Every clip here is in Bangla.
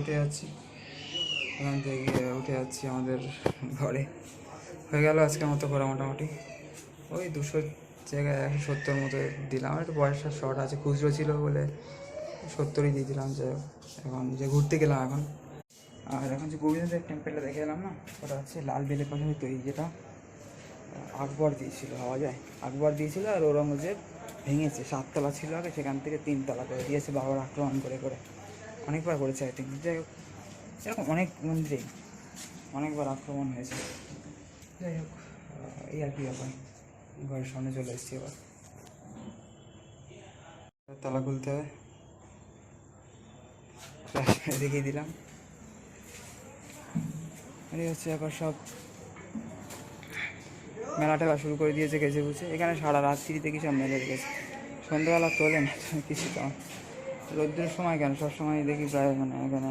উঠে যাচ্ছি এখান থেকে উঠে যাচ্ছি আমাদের ঘরে। হয়ে গেল আজকের মতো ঘোরা মোটামুটি। ওই দুশো জায়গায় একশো সত্তর মতো দিলাম। একটু বয়সটা শর্ট আছে, খুচরো ছিল বলে সত্তরই দিয়ে দিলাম হোক। এখন যে ঘুরতে গেলাম এখন। আর এখন যে গোবিন্দদের টেম্পেলটা দেখে এলাম না, ওটা হচ্ছে লাল বেলের পাশে তৈরি যেটা আকবর দিয়েছিল হওয়া যায়। আকবর দিয়েছিল আর ঔরঙ্গজেব ভেঙেছে, সাততলা ছিল আগে, সেখান থেকে তিনতলা করে দিয়েছে, বাবার আক্রমণ করে করে। অনেকবার করেছে আই থিঙ্ক যাই হোক, এরকম অনেক মন্দিরে অনেকবার আক্রমণ হয়েছে। যাই হোক এই আর কি ব্যাপার। ঘরের সামনে চলে এসেছি এবার। তালা খুলতে হবে। দেখিয়ে দিলাম। এই হচ্ছে ব্যাপার সব। মেলা টেলা শুরু করে দিয়েছে গেছে বুঝে। এখানে সারা রাত্রি থেকে সব মেলে রেখেছে সন্ধ্যাবেলা তোলে না কিছু তো। রোদ্রের সময় কেন? সব সময় দেখি প্রায় মানে এখানে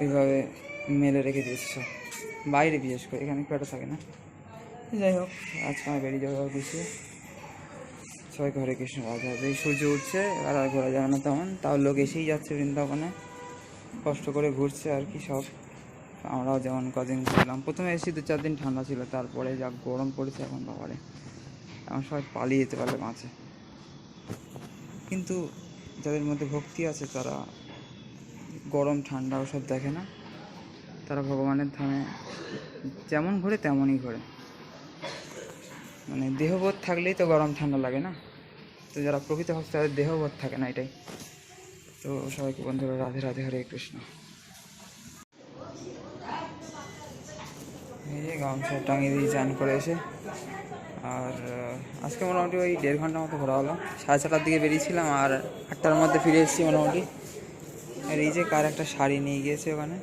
ওইভাবে মেলে রেখে দিয়েছে সব। বাইরে বিশেষ করে, এখানে কেউ থাকে না? যাই হোক আজকে আমি বেরিয়ে যাওয়া গুছিয়ে সবাই ঘরে কৃষ্ণ রাধা এই সূর্য উঠছে, আর আর ঘোরা যাবে না তেমন। তাও লোক এসেই যাচ্ছে বৃন্দাবনে। কষ্ট করে ঘুরছে আর কি সব। আমরাও যেমন কদিন ঘুরলাম। প্রথমে এসেছি দু চার দিন ঠান্ডা ছিল, তারপরে যা গরম পড়েছে এখন বাবারে। এখন সবাই পালিয়ে যেতে পারলে বাঁচে কিন্তু যাদের মধ্যে ভক্তি আছে তারা গরম, ঠান্ডা ওসব দেখে না। তারা ভগবানের ধামে যেমন ঘোরে তেমনই ঘোরে। মানে দেহবোধ থাকলেই তো গরম, ঠান্ডা লাগে না। তো যারা প্রকৃত ভক্ত, তাদের দেহবোধ থাকে না এটাই। তো সবাইকে বন্ধুরা, রাধে রাধে, হরে কৃষ্ণ। এই যে গামছা টাঙিয়ে দিয়ে চান করে এসে আর আজকে মোটামুটি ওই দেড় ঘণ্টা মতো ঘোরা হলো। সাড়ে ছটার দিকে বেরিয়েছিলাম আর আটটার মধ্যে ফিরে এসেছি মোটামুটি। আর এই যে কার একটা শাড়ি নিয়ে গিয়েছে ওখানে,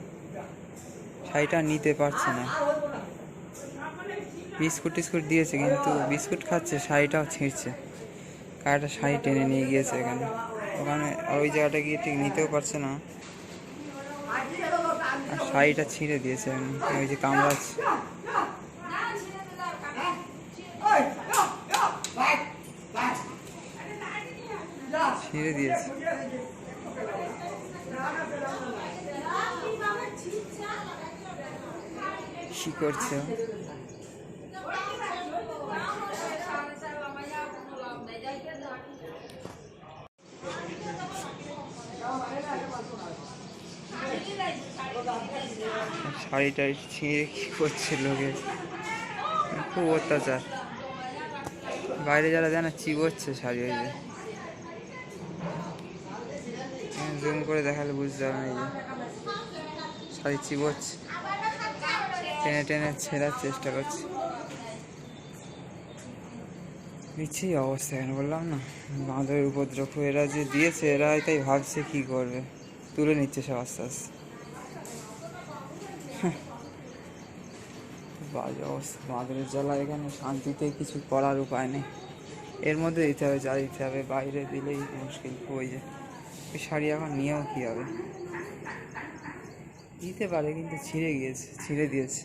শাড়িটা নিতে পারছে না। বিস্কুট টিস্কুট দিয়েছে, কিন্তু বিস্কুট খাচ্ছে, শাড়িটাও ছিঁড়ছে। কার একটা শাড়ি টেনে নিয়ে গিয়েছে এখানে। ওখানে আর ওই জায়গাটা গিয়ে ঠিক নিতেও পারছে না। আর শাড়িটা ছিঁড়ে দিয়েছে। ওই যে কামড়াচ্ছে ছিঁড়ে দিয়েছে। কি করছে? ও? শাড়িটা ছিঁড়ে কি করছে লোকে? খুব অত্যাচার। বাইরে যারা জানা চিবোচ্ছে শাড়ি ওই যে। জুম করে দেখালে বুঝতে হবে এই যে। শাড়ি চিবোচ্ছে টেনে টেনে ছেঁড়ার চেষ্টা করছে। বিচ্ছি অবস্থা কেন বললাম না? বাঁধের উপদ্রব, এরা যে দিয়েছে এরা তাই ভাবছে কি করবে। তুলে নিচ্ছে সব আস্তে আস্তে। বাজে অবস্থা বাঁদরের জ্বালা এখানে শান্তিতে কিছু করার উপায় নেই এর মধ্যে দিতে হবে যা দিতে হবে বাইরে দিলেই মুশকিল ওই যে ওই শাড়ি এখন নিয়েও কী হবে দিতে পারে কিন্তু ছিঁড়ে গিয়েছে ছিঁড়ে দিয়েছে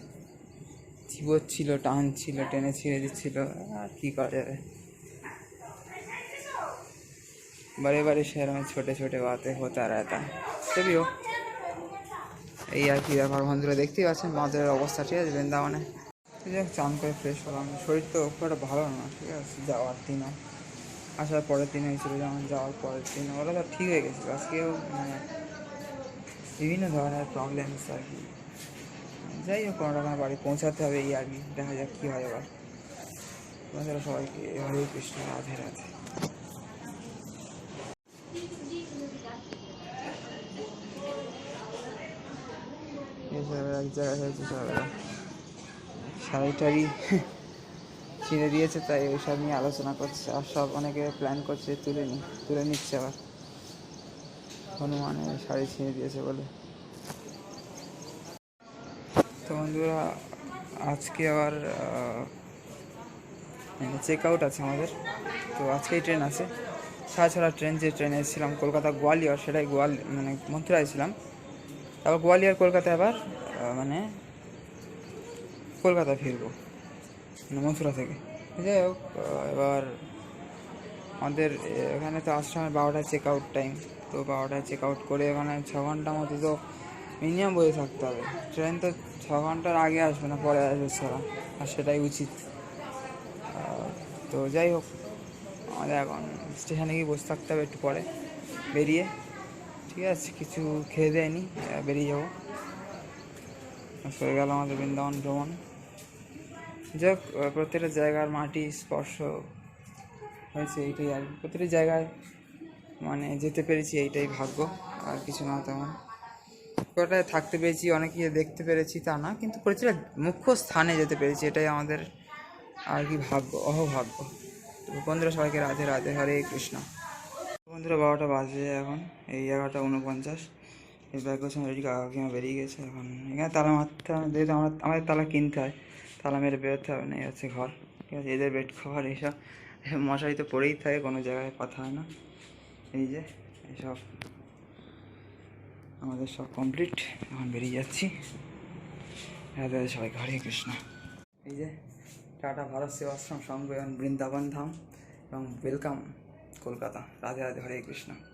চিবোচ্ছিল টান ছিল টেনে ছিঁড়ে দিচ্ছিল আর কী করা যাবে बड़े बड़े शहर में छोटे छोटे बातें होता रहता है তবুও এই আর কি ব্যাপার বন্ধুরা, দেখতেই পাচ্ছেন মাদের অবস্থা, ঠিক আছে? বৃন্দাবনে। যাই চান করে ফ্রেশ হলাম। শরীর তো খুব একটা ভালো না, ঠিক আছে? যাওয়ার দিনও। আসার পরের দিন হয়েছিল যেমন যাওয়ার পরের দিন ওরা তো ঠিক হয়ে গেছিল আজকেও মানে বিভিন্ন ধরনের প্রবলেমস আর কি। যাই হোক কোনো রকম বাড়ি পৌঁছাতে হবে এই আর কি। দেখা যাক কী হয় এবার বন্ধুরা সবাইকে এভাবেই কৃষ্ণ রাধে রাধে। এক জায়গায় ছিঁড়ে দিয়েছে, তাই ওইসব নিয়ে আলোচনা করছে আর সব অনেকে প্ল্যান করছে তুলে নি, তুলে নিচ্ছে আবার। হনুমানের শাড়ি ছিঁড়ে দিয়েছে বলে। তো বন্ধুরা, আজকে আবার চেক আউট আছে আমাদের। তো আজকেই ট্রেন আছে। সাড়ে ছটা ট্রেন যে ট্রেনে এসেছিলাম কলকাতা গোয়ালিয়র, সেটাই গোয়াল মানে মথুরায় ছিলাম। তারপর গোয়ালিয়র কলকাতায় আবার মানে কলকাতা ফিরবো মানে মথুরা থেকে। যাই হোক এবার আমাদের এখানে তো আশ্রমের বারোটায় চেক আউট টাইম তো বারোটায় চেক আউট করে ওখানে ছ ঘণ্টা মতো তো মিনিমাম বসে থাকতে হবে। ট্রেন তো ছ ঘণ্টার আগে আসবে না, পরে আসবে ছাড়া আর সেটাই উচিত। তো যাই হোক, আমাদের এখন স্টেশনে গিয়ে বসে থাকতে হবে একটু পরে, বেরিয়ে। ঠিক আছে, কিছু খেয়ে দেয়নি বেরিয়ে যাব। গেল আমাদের বৃন্দাবন ভ্রমণ। যাই হোক প্রত্যেকটা জায়গার মাটি স্পর্শ হয়েছে, এইটাই আর। প্রতিটি জায়গায় মানে যেতে পেরেছি, এইটাই ভাগ্য, আর কিছু না তেমন। কোথায় থাকতে পেরেছি, অনেকে দেখতে পেরেছি তা না, কিন্তু প্রতিটা মুখ্য স্থানে যেতে পেরেছি, এটাই আমাদের আর কি ভাগ্য, অহভাগ্য। বন্ধুরা সবাইকে রাধে রাধে, হরে কৃষ্ণ। বন্ধুরা বারোটা বাজে এখন, এই এগারোটা উনপঞ্চাশ। এই ব্যাগ গোছানো রেডি কাকিমা বেরিয়ে গেছে এখন। এখানে তালা মারতে হবে, যেহেতু আমরা, আমাদের তালা কিনতে হয়, তালা মেরে বেরোতে হবে না, এই হচ্ছে ঘর। ঠিক আছে, এদের বেড খাবার এইসব মশারি তো পড়েই থাকে, কোনো জায়গায় কথা হয় না। এই যে এইসব আমাদের সব কমপ্লিট এখন বেরিয়ে যাচ্ছি। রাধে সবাই, হরে কৃষ্ণ। এই যে, টাটা ভারত সেবাশ্রম সংঘ বৃন্দাবন ধাম, এবং ওয়েলকাম কলকাতা। রাধে রাধে হরে কৃষ্ণ।